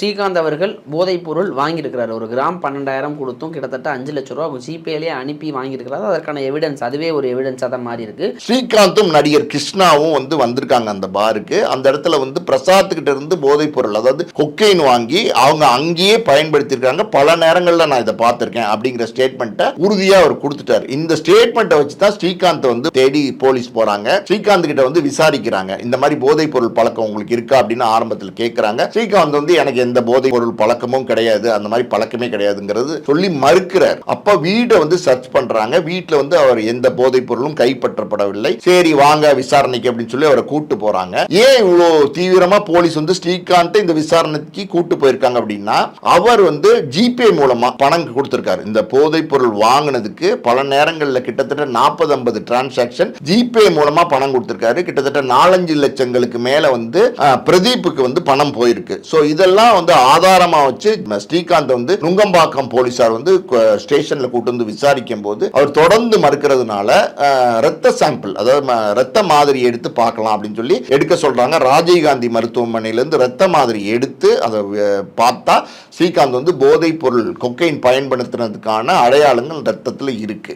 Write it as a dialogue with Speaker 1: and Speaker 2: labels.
Speaker 1: ஸ்ரீகாந்த் அவர்கள் போதைப்பொருள் வாங்கியிருக்கிறார். ஒரு கிராம் பன்னெண்டாயிரம் கொடுத்தும் கிட்டத்தட்ட அஞ்சு லட்ச ரூபா ஜிபேலேயே அனுப்பி வாங்கியிருக்கிறார். அதற்கான எவிடன்ஸ் அதுவே ஒரு எவிடன்ஸாக தான் மாறி இருக்கு
Speaker 2: ஸ்ரீகாந்தும் நடிகர் கிருஷ்ணாவும் வந்து வந்திருக்காங்க அந்த பாருக்கு. அந்த இடத்துல வந்து பிரசாத் கிட்ட இருந்து போதைப் பொருள் அதாவது கொக்கைன் வாங்கி அவங்க அங்கேயே பயன்படுத்தியிருக்காங்க. பல நேரங்களில் நான் இதை பார்த்துருக்கேன் அப்படிங்கிற ஸ்டேட்மெண்ட்டை உறுதியாக அவர் கொடுத்துட்டாரு. இந்த ஸ்டேட்மெண்ட்டை வச்சு தான் ஸ்ரீகாந்த் வந்து தேடி போலீஸ் போறாங்க. ஸ்ரீகாந்த் கிட்ட வந்து விசாரிக்கிறாங்க. இந்த மாதிரி போதைப் பொருள் பழக்கம் உங்களுக்கு இருக்கா அப்படின்னு ஆரம்பத்தில் கேட்கறாங்க ஸ்ரீகாந்த் வந்து எனக்கு எந்த போதை பொருள் பழக்கமும் கிடையாது. அந்த மாதிரி பழக்கமே கிடையாதுங்கிறது சொல்லி மறுக்கிறார். அப்ப வீடை வந்து சர்ச் பண்றாங்க. வீட்டுல வந்து அவர் எந்த போதைப் பொருளும் கைப்பற்றப்படவில்லை. சரி வாங்க விசாரணைக்கு அப்படின்னு சொல்லி அவரை கூட்டு போறாங்க. ஏன் இவ்வளோ தீவிரமா போலீஸ் வந்து ஸ்ரீகாந்த் இந்த விசாரணைக்கு கூட்டு போயிருக்காங்க அப்படின்னா அவர் வந்து ஜிபே மூலமா பணம் கொடுத்திருக்காரு. இந்த போதைப் பொருள் வாங்கினதுக்கு பல நேரங்களில் கிட்டத்தட்ட நாற்பது ஐம்பது டிரான்சாக்ஷன் ஜிபே மூலமா பணம் கொடுத்திருக்காரு. கிட்டத்தட்ட நாலஞ்சு லட்சங்களுக்கு மேல வந்து பிரதீப்புக்கு வந்து பணம் போயிருக்கு. ஸோ இதெல்லாம் வந்து ஆதாரமா வச்சு ஸ்ரீகாந்த் வந்து நுங்கம்பாக்கம் போலீசார் வந்து ஸ்டேஷன்ல கூட்டு வந்து விசாரிக்கும் போது அவர் தொடர்ந்து மறுக்கிறதுனால ரத்த சாம்பிள் அதாவது ரத்த மாதிரி எடுத்து பார்க்கலாம் அப்படின்னு சொல்லி எடுக்க சொல்றாங்க. ராஜீவ்காந்தி மருத்துவமனையிலிருந்து ரத்த மாதிரி எடுத்து அதை பார்த்தா ஸ்ரீகாந்த் வந்து போதைப் பொருள் கொக்கைன் பயன்படுத்தினதுக்கான அடையாளங்கள் ரத்தத்தில் இருக்கு.